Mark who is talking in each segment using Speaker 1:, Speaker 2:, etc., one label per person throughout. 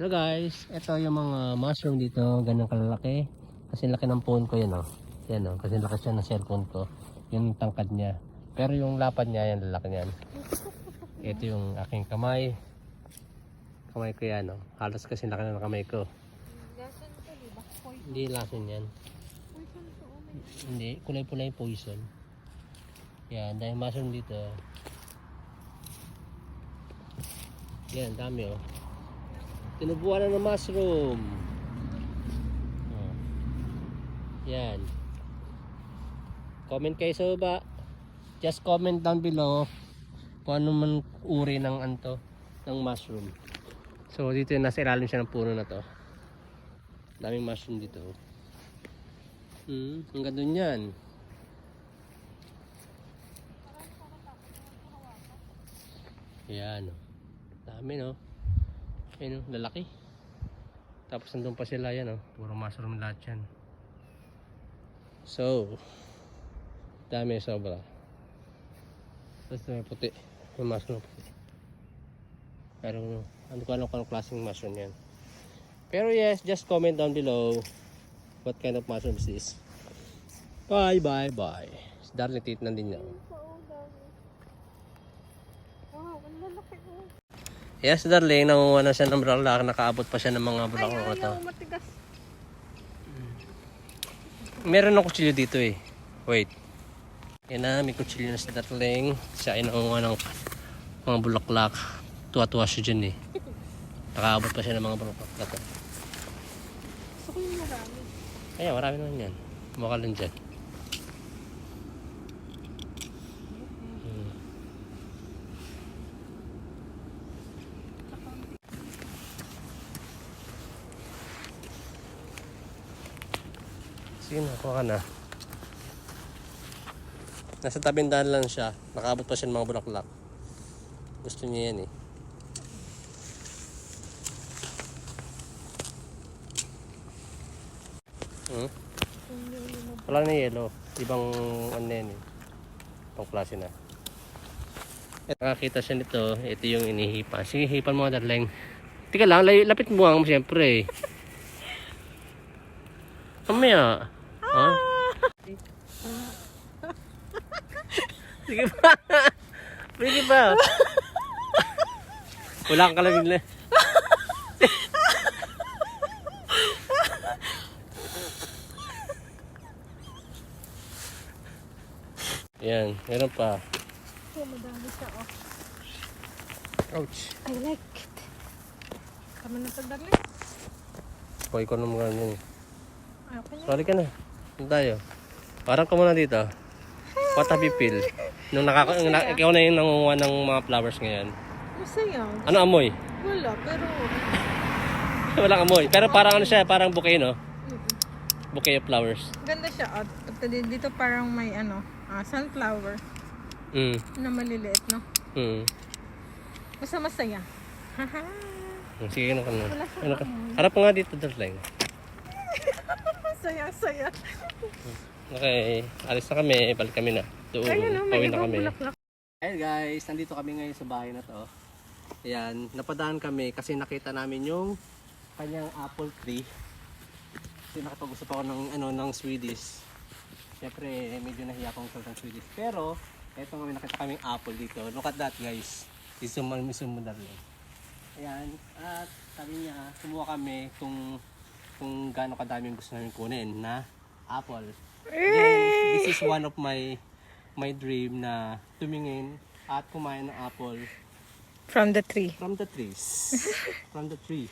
Speaker 1: Hello guys, ito yung mga mushroom dito, ganun kalalaki. Kasi laki ng phone ko yan oh. Yan oh, kasi laki siya ng cellphone ko. Yung tangkad niya. Pero yung lapad niya, yan lalaki niyan. Ito yung aking kamay. Kamay ko yan oh. Halos kasi laki ng kamay ko. Hindi lason yan.
Speaker 2: Poison to. Oh my God.
Speaker 1: Hindi, kulay-pulay poison. Yan, dahil mushroom dito. Yan, dami oh. Tinubuan na ng mushroom. Oh. Yan. Comment kayo sa baba. Just comment down below kung ano man uri ng anto ng mushroom. So dito nasa ilalim siya ng puno na to. Daming mushroom dito. Hmm, ang ganda niyan. Yan. oh. Dami no. Ayun, oh, lalaki. Tapos nandun pa sila yan oh. Puro mushroom lahat yan. So, dami sobra. Tapos may puti. May mushroom puti. Pero ano ko alam kung klaseng mushroom yan. Pero yes, just comment down below what kind of mushroom is this. Bye, bye, bye. Si Darling titnan din niya.
Speaker 2: Ang lalaki oh.
Speaker 1: Yes, darling, nangunguha na siya ng bulaklak. Nakaabot pa siya ng mga bulaklak na to.
Speaker 2: matigas.
Speaker 1: Meron ng kutsilyo dito eh. Wait. Yan na, may kutsilyo na si darling. Siya ay nangunguha ng mga bulaklak. Tuwa-tuwa siya dyan eh. Nakaabot pa siya ng mga bulaklak na to.
Speaker 2: Gusto ko yung marami.
Speaker 1: Kaya marami naman yan. Mukha lang dyan. Hmm. Sige na, kuha ka na. Nasa tabindahan lang siya. Nakaabot pa siya ng mga bulaklak. Gusto niya yan eh. Hmm? Wala na yellow. Ibang ano yan eh. Ibang klase na. Nakakita siya nito. Ito yung inihipa. Sige, hipan mo darling. Tika lang, lapit mo ang siyempre eh. Mamaya. Ha? Sige pa. Sige pa. Wala kang kalamig na. Yan, meron pa.
Speaker 2: Oh, madami siya oh.
Speaker 1: Ouch.
Speaker 2: I like it. Tama na ito, darling.
Speaker 1: Hoy ko naman ganyan.
Speaker 2: Ayaw ko niya.
Speaker 1: Sorry ka na. Saan tayo? Parang ka muna dito. Feel? Nung nakaka na, ikaw na yung nangunguha ng mga flowers ngayon.
Speaker 2: Masaya.
Speaker 1: Ano amoy?
Speaker 2: Wala, pero...
Speaker 1: Walang amoy. Pero parang ano siya, parang bouquet, no?
Speaker 2: mm,
Speaker 1: Bouquet of flowers.
Speaker 2: Ganda siya. At, dito parang may ano, ah, sunflower
Speaker 1: Mm.
Speaker 2: na maliliit, no?
Speaker 1: Mm.
Speaker 2: Basta masaya. Haha.
Speaker 1: Sige, ano ka na.
Speaker 2: Wala
Speaker 1: Ano ka? Harap nga dito, darling.
Speaker 2: Masaya, saya.
Speaker 1: Okay, alis na kami. Balik kami na. Doon,
Speaker 2: Ayun, no, may
Speaker 1: na kami.
Speaker 2: bulaklak.
Speaker 1: Ayan guys, nandito kami ngayon sa bahay na to. Ayan, napadaan kami kasi nakita namin yung kanyang apple tree. Kasi nakapag-usap ako ng, ano, ng Swedish. Siyempre, eh, medyo nahiya akong ng Swedish. Pero, eto nga may nakita kaming apple dito. Look at that guys. Isum isum mo darling. Ayan, at sabi niya, kumuha kami kung kung gaano kadami yung gusto namin kunin na apple. Then, this is one of my my dream na tumingin at kumain ng apple
Speaker 2: From the tree.
Speaker 1: from the trees. from the tree.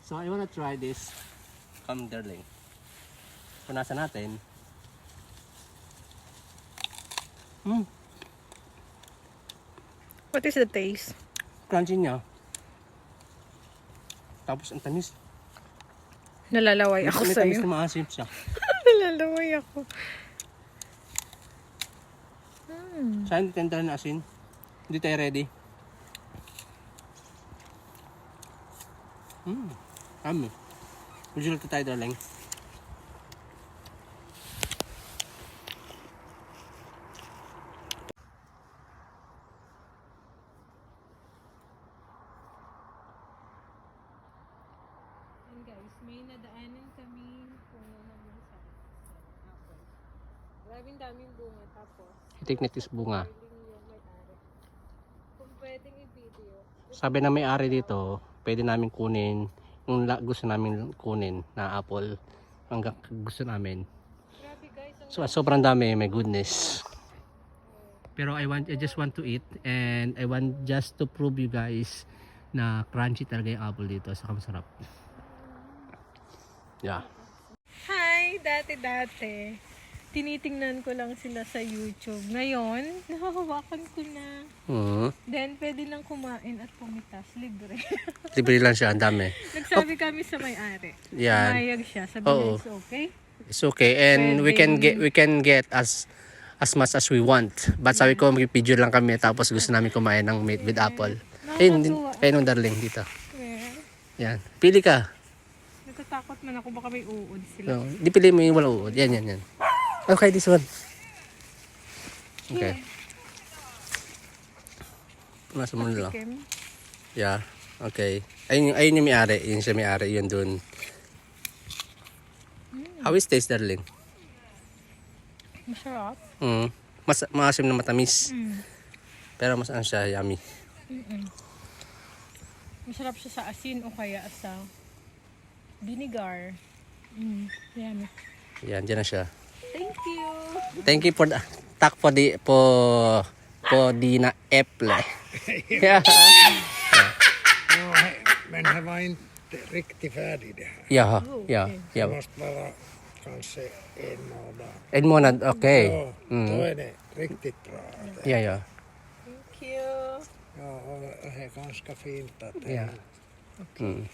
Speaker 1: So I wanna try this. Come darling. Punasan natin. Hmm,
Speaker 2: What is the taste?
Speaker 1: crunchy niya. Tapos ang tamis.
Speaker 2: Nalalaway ako
Speaker 1: May
Speaker 2: sa'yo.
Speaker 1: tamis na maasim siya.
Speaker 2: Nalalaway ako. Hmm.
Speaker 1: Saan tenda na asin? Hindi tayo ready. Hmm. Kami. Usual to tayo darling.
Speaker 2: guys, may nadaanan kami puno ng sa apple. Maraming daming tapos
Speaker 1: Itiknitis bunga. Sabi na may-ari dito, pwede namin kunin yung gusto namin kunin na apple hanggang gusto namin. So sobrang dami, my goodness. Pero I want I just want to eat and I want just to prove you guys na crunchy talaga yung apple dito sa masarap. Yeah.
Speaker 2: Hi! Dati-dati, tinitingnan ko lang sila sa YouTube. Ngayon, nahahawakan ko na.
Speaker 1: Mm.
Speaker 2: Then, pwede nang kumain at pumitas. Libre.
Speaker 1: Libre lang siya, ang dami.
Speaker 2: Nagsabi kami sa may-ari.
Speaker 1: Yan.
Speaker 2: Pumayag siya. Sabi
Speaker 1: Oo.
Speaker 2: niya, it's okay.
Speaker 1: It's okay and we can get we can get as as much as we want. But sabi ko mag-video lang kami tapos gusto namin kumain ng meat with apple. Ayun, ayun darling dito.
Speaker 2: Yeah.
Speaker 1: Yan. Pili ka.
Speaker 2: Natatakot man ako baka may uod sila.
Speaker 1: No, di pili mo yung walang uod. Yan, yan, yan. Okay, this one. Okay. Nasa mo lang.
Speaker 2: Kim,
Speaker 1: Yeah. Okay. Ayun, yung- ayun yung may-ari. Yun siya may-ari. Yun dun. How is taste, darling?
Speaker 2: masarap.
Speaker 1: Mm. Mas, maasim na matamis.
Speaker 2: Mm.
Speaker 1: Pero mas ano siya, yummy.
Speaker 2: Mm-mm. Masarap siya sa asin o kaya sa vinegar. Mm. Yummy.
Speaker 1: Yan, dyan na siya.
Speaker 2: Thank you.
Speaker 1: Thank you for the, tack for the, på, på dina äpple. ja.
Speaker 3: Ja, he- men det var inte riktigt färdigt det här.
Speaker 1: Jaha,
Speaker 2: Oh,
Speaker 1: ja,
Speaker 2: okej.
Speaker 3: Det
Speaker 1: ja.
Speaker 3: måste vara kanske en månad.
Speaker 1: En månad, okej.
Speaker 3: Ja, då
Speaker 1: Mm.
Speaker 3: är det riktigt bra. Det-
Speaker 1: Ja, ja.
Speaker 2: Thank you.
Speaker 3: Ja, och det är ganska fint att det
Speaker 1: Ja.
Speaker 3: är
Speaker 1: Mm.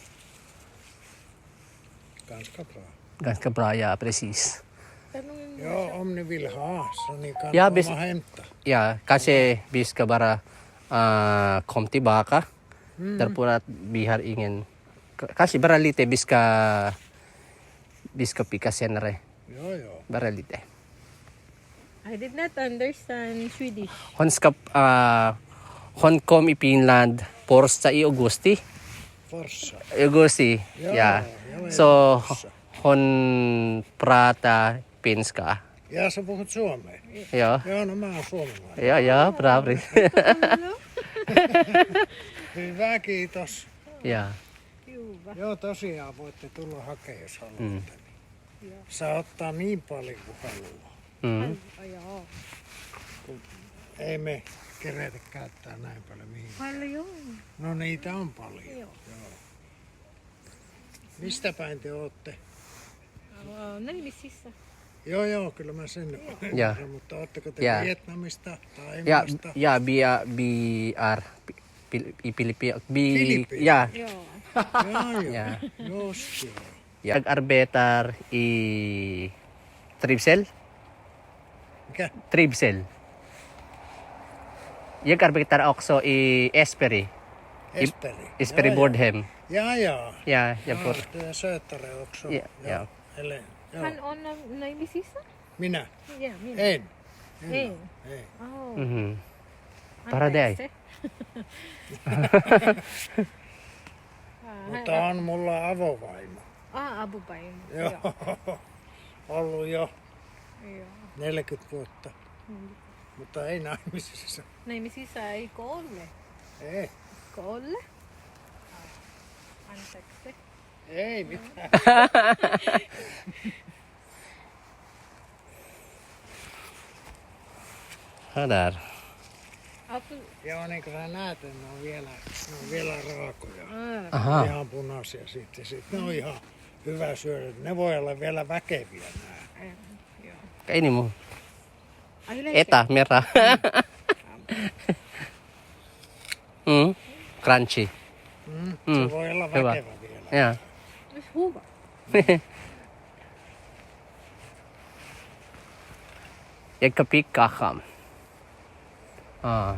Speaker 3: ganska bra.
Speaker 1: Ganska bra, ja, precis.
Speaker 2: Tanungin mo
Speaker 3: Ja, om ni vill ha så ni kan
Speaker 1: Ja,
Speaker 3: komma och hämta.
Speaker 1: Ja, kasi vi ska bara uh, kom tillbaka.
Speaker 3: Mm.
Speaker 1: Därför att vi har ingen... k- Kasi bara lite, vi ska... Vi ska pika senare.
Speaker 3: Ja, ja.
Speaker 1: Bara lite.
Speaker 2: I did not understand Swedish.
Speaker 1: Hon ska... Uh, hon kom i Finland första i augusti.
Speaker 3: Forsa.
Speaker 1: Augusti,
Speaker 3: Ja,
Speaker 1: ja.
Speaker 3: jag vet.
Speaker 1: Så hon pratar finska.
Speaker 3: Ja, sä puhut suomea.
Speaker 1: Ja,
Speaker 3: Joo, no mä oon suomalainen.
Speaker 1: ja, ja, bra. bra.
Speaker 3: Hyvä, kiitos.
Speaker 1: ja.
Speaker 2: Cuba.
Speaker 3: Joo, tosiaan voitte tulla hakemaan, jos haluatte.
Speaker 1: Mm.
Speaker 3: Niin. Saa ottaa niin paljon kuin haluaa.
Speaker 1: Mm.
Speaker 3: Ei me keretä käyttää näin paljon mihin.
Speaker 2: Paljon.
Speaker 3: No niitä on paljon.
Speaker 2: Joo.
Speaker 3: Mistä päin te ootte?
Speaker 2: Uh, naimisissa.
Speaker 3: Joo, joo, kyllä mä sen
Speaker 1: Ja.
Speaker 3: ymmärrän, mutta ootteko te
Speaker 1: Ja.
Speaker 3: Vietnamista tai
Speaker 1: Ja,
Speaker 3: Englannista?
Speaker 1: ja, vi är, vi är Pil- i Filippi- vi,
Speaker 3: Filippiin.
Speaker 1: ja,
Speaker 2: Joo.
Speaker 3: Joo, joo.
Speaker 1: Ja.
Speaker 3: Just joo.
Speaker 1: jag arbetar i Trivsel.
Speaker 3: Mikä?
Speaker 1: Trivsel. Jag arbetar också i Esperi,
Speaker 3: Esperi.
Speaker 1: Esperi
Speaker 3: Ja,
Speaker 1: Bordhem.
Speaker 3: Ja, ja.
Speaker 1: Ja, jag bor,
Speaker 3: Ja, det är sötare också.
Speaker 1: Ja, ja.
Speaker 3: Eller, ja.
Speaker 2: Joo. Hän on ähm, naimisissa?
Speaker 3: Minä?
Speaker 2: Yeah, minä.
Speaker 3: En.
Speaker 2: En.
Speaker 3: en.
Speaker 2: Oh. Mm-hmm. Paradei.
Speaker 3: Mutta on mulla avovaimo.
Speaker 2: Ah, avovaimo.
Speaker 3: Joo. Joo. Ollut jo
Speaker 2: Joo.
Speaker 3: 40 vuotta.
Speaker 2: Mm.
Speaker 3: Mutta ei naimisissa.
Speaker 2: Naimisissa ei kolme.
Speaker 3: Ei.
Speaker 2: Kolme? Ah, anteeksi.
Speaker 3: Ei mitään.
Speaker 1: Där.
Speaker 2: Apple.
Speaker 3: Joo, niin kuin sä näet, ne on vielä, ne on vielä raakoja.
Speaker 2: Ah.
Speaker 1: Aha.
Speaker 3: Ihan punaisia sitten. Sitten ne on ihan hyvä syödä. Ne voi olla vielä väkeviä nää.
Speaker 2: eh, Joo.
Speaker 1: Kainin mo.
Speaker 2: I like
Speaker 1: Eta, mera. mm. Crunchy.
Speaker 3: Mm.
Speaker 1: Mm,
Speaker 3: Se voi olla
Speaker 1: hyvä.
Speaker 3: väkevä vielä.
Speaker 1: Ja.
Speaker 2: Huva.
Speaker 1: Jag kan picka ham. Ah.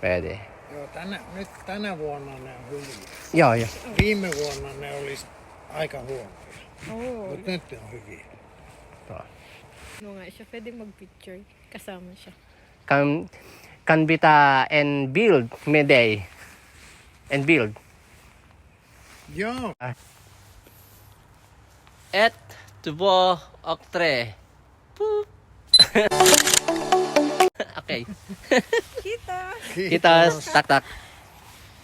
Speaker 1: Pwede.
Speaker 3: Joo, tänä, nyt tänä vuonna ne on hyviä.
Speaker 1: Ja, ja.
Speaker 3: Viime vuonna ne oli aika huonoja.
Speaker 2: Oh.
Speaker 3: Mutta nyt ne on hyviä.
Speaker 1: Bra.
Speaker 2: No nga siya, pwedeng mag-picture. Kasama siya.
Speaker 1: Kan, kan bita and build med dig. And build.
Speaker 3: Joo.
Speaker 1: Et tubo oktre. Poop. okay.
Speaker 2: Kita!
Speaker 1: Kita tak tak.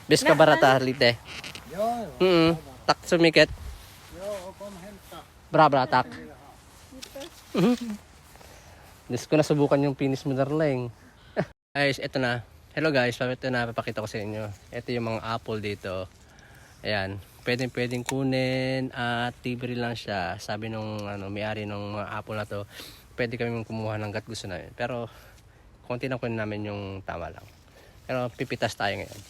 Speaker 1: Bis ka barata lite.
Speaker 3: Joo,
Speaker 1: Mm. Tak sumikit.
Speaker 3: joo, kom hämta.
Speaker 1: Bra bra tak. Diyos ko nasubukan yung penis mo darling. guys, ito na. Hello guys, ito na papakita ko sa inyo. Ito yung mga apple dito. Ayan, pwedeng pwedeng kunin at libre lang siya. Sabi nung ano, may-ari ng mga apple na to, pwede kami kumuha ng gat gusto namin. Pero konti lang kunin namin yung tama lang. Pero pipitas tayo ngayon.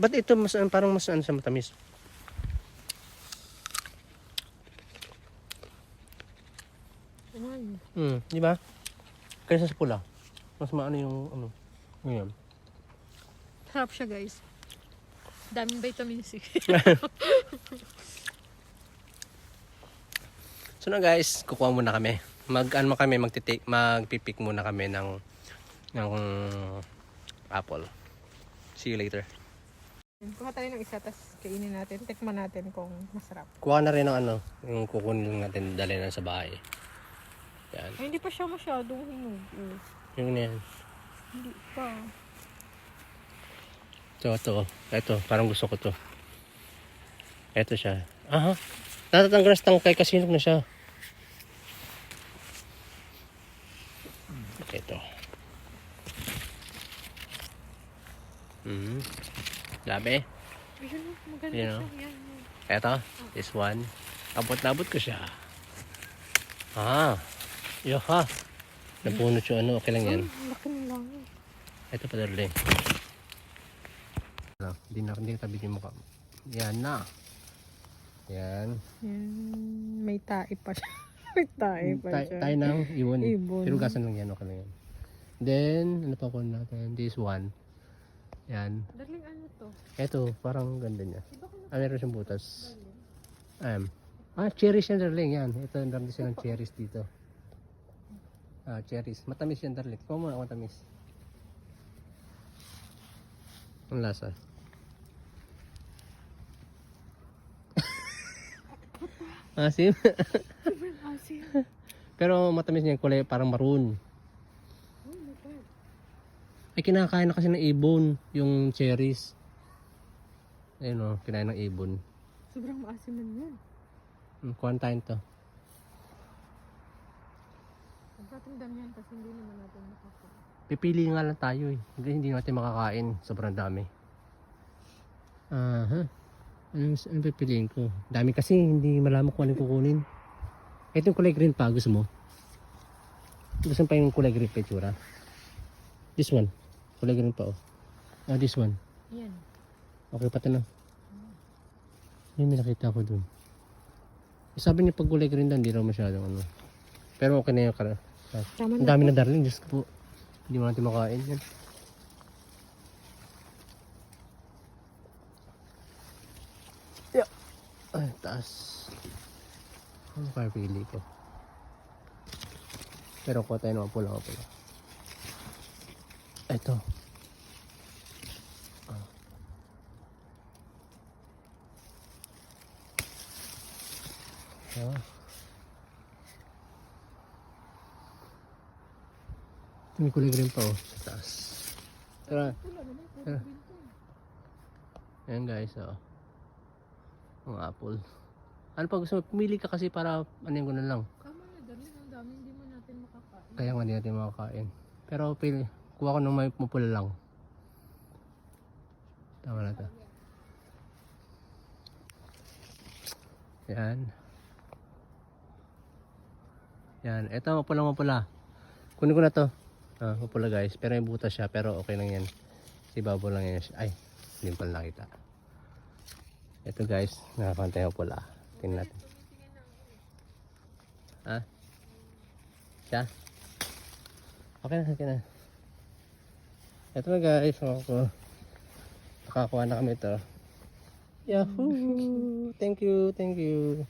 Speaker 1: Ba't ito mas parang mas ano sa matamis? Hmm, di ba? Kaysa sa pula. Mas maano yung ano. Ngayon.
Speaker 2: sarap siya guys. Daming vitamin C.
Speaker 1: So na guys, kukuha muna kami. Mag ano kami magtitake, magpipik muna kami ng ng apple. See you later.
Speaker 2: Kuha tayo ng isa, tapos kainin natin. Tikman natin kung masarap.
Speaker 1: Kuha na rin ng ano, yung kukunin natin dali na sa bahay. Yan.
Speaker 2: Ay, hindi pa siya masyadong hinog. eh.
Speaker 1: Yung na yan.
Speaker 2: Hindi pa.
Speaker 1: Ito, ito. Ito, parang gusto ko to. Ito siya. Aha. Natatanggal na sa tangkay kasi hinog na siya. Ito. Hmm. Labi.
Speaker 2: Ayun, maganda
Speaker 1: You know?
Speaker 2: siya. Yan, yan.
Speaker 1: Ito. This one. Abot na abot ko siya. Ah. Yo ha. Napunot yung ano. Okay lang yan.
Speaker 2: Ay, laki ng langit.
Speaker 1: Ito pa darling. Hindi na, hindi na tabi yung mukha. mo. Yan na. Yan.
Speaker 2: Yan, may tae pa siya. may tae pa
Speaker 1: Tay-
Speaker 2: siya.
Speaker 1: Tayo ng ibon.
Speaker 2: Ibon.
Speaker 1: Hirugasan lang yan. Okay lang yan. Then, ano pa ko natin? This one. Yan.
Speaker 2: Darling, ano to?
Speaker 1: Ito, parang ganda niya. Ah, meron siyang butas. Um, ah, cherries yan, darling. Yan. Ito, meron silang cherries dito. Ah, cherries. Matamis yan, darling. Kuha mo na matamis. Ang lasa. Asim.
Speaker 2: Asin.
Speaker 1: Pero matamis niya yung kulay parang maroon. Ay kinakain na kasi ng ibon yung cherries. Ayun o, kinain ng ibon.
Speaker 2: Sobrang maasim man yan.
Speaker 1: Hmm, Kuhaan tayo to.
Speaker 2: Natin damihan kasi hindi naman natin makakain.
Speaker 1: Pipili nga lang tayo eh. Hindi, hindi natin makakain. Sobrang dami. Aha. Anong, anong pipiliin ko? Dami kasi, hindi malaman kung anong kukunin. Ito yung kulay green pa. Gusto mo? Gusto pa yung kulay green pa yung tsura? This one. Kulay green pa oh. Ah, this one.
Speaker 2: Yan.
Speaker 1: Okay pa ito na. May may nakita ko dun. Eh, Sabi niya pag kulay green daw, hindi raw masyadong ano. Pero okay na yung kara. Ang dami na darling, Diyos ko po. Hindi mo natin makain yan. Yeah. Ay, taas. Ano kaya pili ko? Pero kuha tayo naman pula pula. Ito. Ah. Ah. May kulay green pa oh, sa taas. Tara. Tara. Ayan guys, oh. Ang apple. Ano pa gusto mo? Pumili ka kasi para ano ko na lang.
Speaker 2: Tama na, darling. Ang dami hindi mo natin makakain.
Speaker 1: Kaya nga hindi natin makakain. Pero pili, kuha ko ng may mapula lang. Tama na to. Yan. Yan. Ito, mapula mapula. Kunin ko na to. Ah, mapula guys. Pero may butas siya. Pero okay lang yan. Si Babo lang yan. Ay, hindi pa nakita. Ito guys, nakakantay mapula. Tingnan natin. Ha? Siya? Okay na, okay na. Ito na guys, ako. Nakakuha na kami ito. Yahoo! Thank you, thank you.